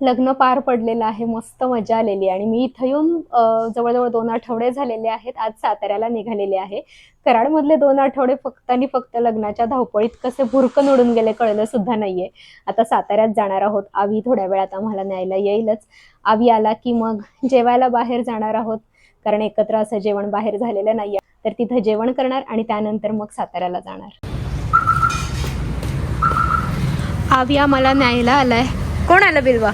लग्न पार पडलेलं आहे मस्त मजा आलेली आणि मी इथं येऊन जवळजवळ दोन आठवडे झालेले आहेत आज साताऱ्याला निघालेले आहे. कराडमधले दोन आठवडे फक्त आणि फक्त लग्नाच्या धावपळीत कसे भुरकन उडून गेले कळलं सुद्धा नाहीये. आता साताऱ्यात जाणार आहोत आवी थोड्या वेळात आम्हाला न्यायला येईलच. आवी आला की मग जेवायला बाहेर जाणार आहोत कारण एकत्र असं जेवण बाहेर झालेलं नाहीये. तर तिथं जेवण करणार आणि त्यानंतर मग साताऱ्याला जाणार. आवी आम्हाला न्यायला आलाय. कोण आलं बिलवा?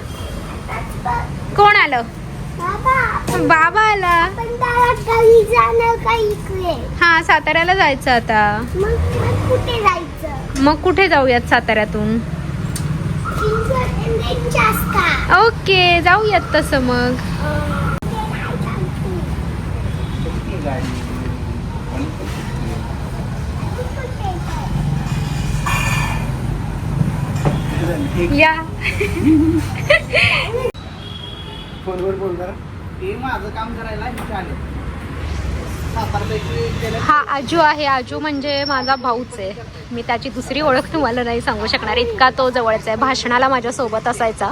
कोण आलं? बाबा आला. हा साताऱ्याला जायचं आता. मग कुठे जाऊयात साताऱ्यातून? ओके जाऊयात तसं मग. या. फोनवर बोल जरा. हे माझं काम करायला इथे आले. सातारपैकी गेल्या हा आजू आहे. आजू म्हणजे माझा भाऊच आहे. मी त्याची दुसरी ओळख तुम्हाला नाही सांगू शकणार. इतका तो जवळचा आहे. भाषणाला माझ्या सोबत असायचा.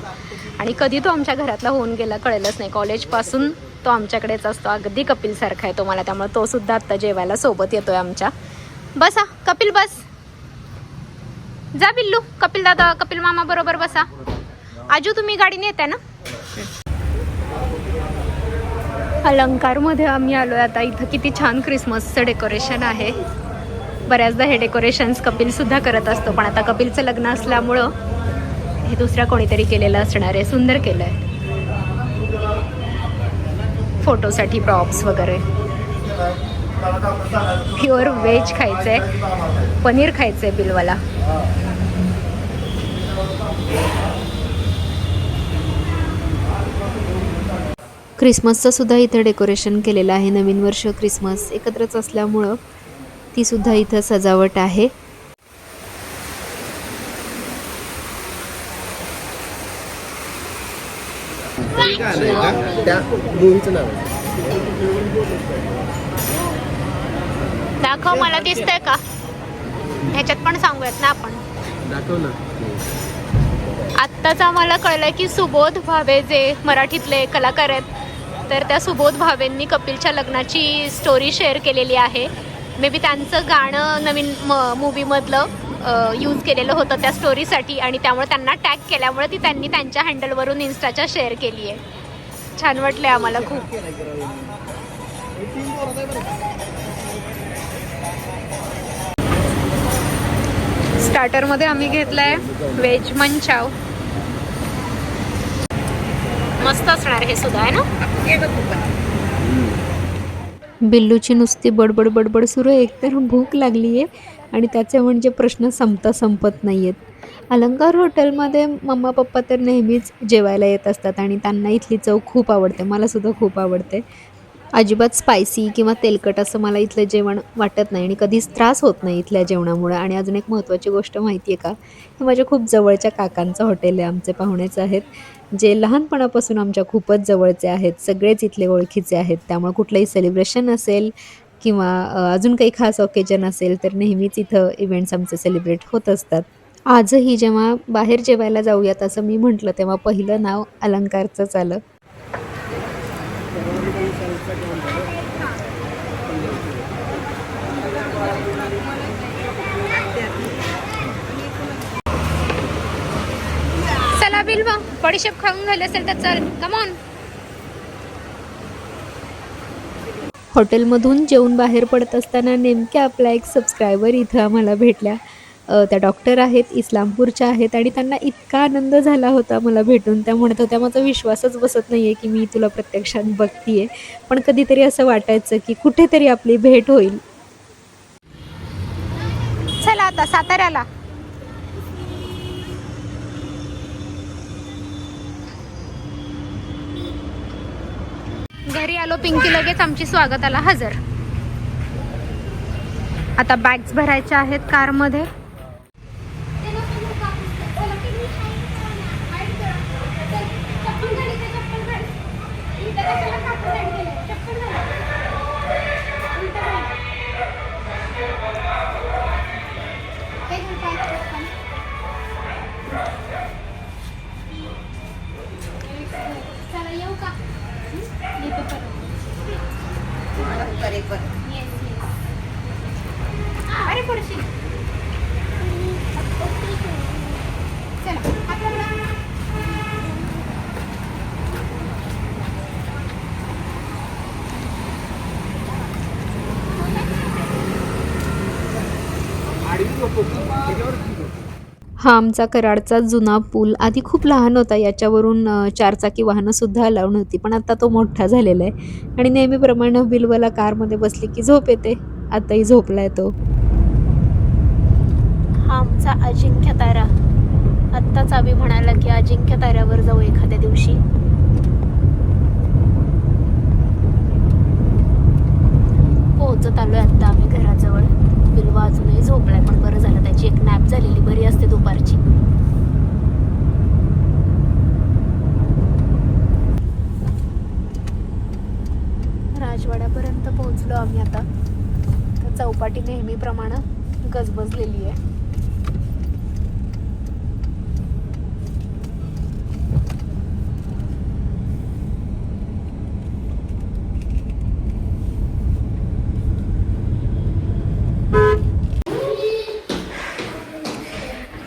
आणि कधी तो आमच्या घरातला होऊन गेला कळलंच नाही. कॉलेजपासून तो आमच्याकडेच असतो. अगदी कपिल सारखा आहे तो मला. त्यामुळे तो सुद्धा आत्ता जेवायला सोबत येतोय आमच्या. बसा कपिल बस. जा बिल्लू कपिल दादा कपिल मामा बरोबर बसा. आजू तुम्ही गाडीने येताय ना? अलंकारमध्ये आम्ही आलोय आता. इथं किती छान क्रिसमसचं डेकोरेशन आहे. बऱ्याचदा हे डेकोरेशन्स कपिल सुद्धा करत असतो पण आता कपिलचं लग्न असल्यामुळं हे दुसऱ्या कोणीतरी केलेलं असणार आहे सुंदर केलं आहे फोटोसाठी प्रॉप्स वगैरे. प्युअर व्हेज खायचंय. पनीर खायचंय बिलवाला. क्रिसमसचं सुद्धा इथं डेकोरेशन केलेलं आहे. नवीन वर्ष क्रिसमस एकत्रच असल्यामुळं ती सुद्धा इथं सजावट आहे. त्या मूवीचं नाव आहे. दाखव मला दिसतंय का? ह्याच्यात पण सांगूयात ना आपण. दाखव ना. आत्ताच आम्हाला कळलं की सुबोध भावे जे मराठीतले कलाकार आहेत तर त्या सुबोध भावेंनी कपिलच्या लग्नाची स्टोरी शेअर केलेली आहे. मे बी त्यांचं गाणं नवीन म मूवीमधलं यूज केलेलं होतं त्या स्टोरीसाठी आणि त्यामुळे त्यांना टॅग केल्यामुळे ती त्यांनी त्यांच्या हँडलवरून इन्स्टाच्या शेअर केली आहे. छान वाटलं आम्हाला खूप. स्टार्टरमध्ये आम्ही घेतलाय व्हेज मंचाव. मस्त असणार हे सुद्धा आहे ना? बिल्लूची नुसती बडबड बडबड सुरू आहे. एकतर भूक लागली आहे आणि त्याचे म्हणजे प्रश्न संपता संपत नाही आहेत अलंकार हॉटेलमध्ये मम्मा पप्पा तर नेहमीच जेवायला येत असतात आणि त्यांना इथली चव खूप आवडते. मला सुद्धा खूप आवडते. अजिबात स्पायसी किंवा तेलकट असं मला इथलं जेवण वाटत नाही आणि कधीच त्रास होत नाही इथल्या जेवणामुळे. आणि अजून एक महत्त्वाची गोष्ट माहिती आहे का हे माझ्या खूप जवळच्या काकांचं हॉटेल आहे आमचे पाहुणेच आहेत जे लहानपणापासून आमच्या खूपच जवळचे आहेत सगळेच इथले ओळखीचे आहेत. त्यामुळे कुठलंही सेलिब्रेशन असेल किंवा अजून काही खास ओकेजन असेल तर नेहमीच इथं इव्हेंट्स आमचे सेलिब्रेट होत असतात. आजही जेव्हा बाहेर जेवायला जाऊयात असं मी म्हटलं तेव्हा पहिलं नाव अलंकारचंच आलं. चला बिल मग बडीशेप खाऊन झाले असेल तर चल. कमॉन हॉटेलमधून जेवून बाहेर पडत असताना नेमक्या आपला एक सबस्क्रायबर इथं आम्हाला भेटल्या. त्या डॉक्टर आहेत इस्लामपूरच्या आहेत आणि त्यांना इतका आनंद झाला होता मला भेटून. त्या म्हणत होत्या माझा विश्वासच बसत नाही आहे की मी तुला प्रत्यक्षात बघतीये. पण कधीतरी असं वाटायचं की कुठेतरी आपली भेट होईल. चला आता साताऱ्याला. घरी आलो पिंकी लगेच आमची स्वागताला हजर. आता बॅग्स भरायच्या आहेत कारमध्ये करेपर्यंत अरे पडशील. हा आमचा कराडचा जुना पूल. आधी खूप लहान होता याच्यावरून चारचाकी वाहनंसुद्धा अलाउड नव्हती पण आता तो मोठा झालेला आहे. आणि नेहमीप्रमाणे बिलवाला कारमध्ये बसली की झोप येते. आताही आहे तो. हा आमचा अजिंक्य तारा. आत्ताच आम्ही म्हणाला की अजिंक्य ताऱ्यावर जाऊ एखाद्या दिवशी. पोहोचत आलो आहे आत्ता आम्ही घराजवळ. बिलवा अजूनही झोपलाय पण बरं झालं त्याची एक नॅप झालेली बरी असते दुपारची. राजवाड्यापर्यंत पोहोचलो आम्ही आता. तर चौपाटी नेहमीप्रमाणे गजबजलेली आहे.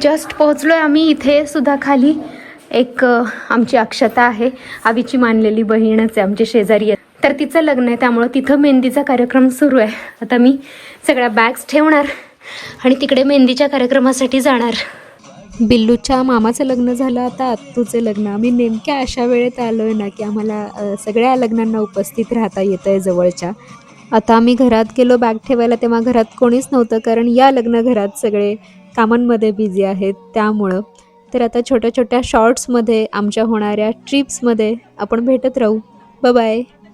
जस्ट पोहोचलो आहे आम्ही इथे सुद्धा खाली. एक आमची अक्षता आहे. आवीची मानलेली बहीणच आहे आमची शेजारी आहे. तर तिचं लग्न आहे त्यामुळं तिथं मेहंदीचा कार्यक्रम सुरू आहे. आता मी सगळ्या बॅग्स ठेवणार आणि तिकडे मेहंदीच्या कार्यक्रमासाठी जाणार. बिल्लूच्या मामाचं लग्न झालं आता आत्तूचं लग्न. आम्ही नेमक्या अशा वेळेत आलो आहे ना की आम्हाला सगळ्या लग्नांना उपस्थित राहता येतं आहे जवळच्या. आता आम्ही घरात गेलो बॅग ठेवायला तेव्हा घरात कोणीच नव्हतं कारण या लग्न घरात सगळे कामांमध्ये बिझी आहेत त्यामुळं. तर आता छोट्या छोट्या शॉर्ट्समध्ये आमच्या होणाऱ्या ट्रिप्समध्ये आपण भेटत राहू. बाय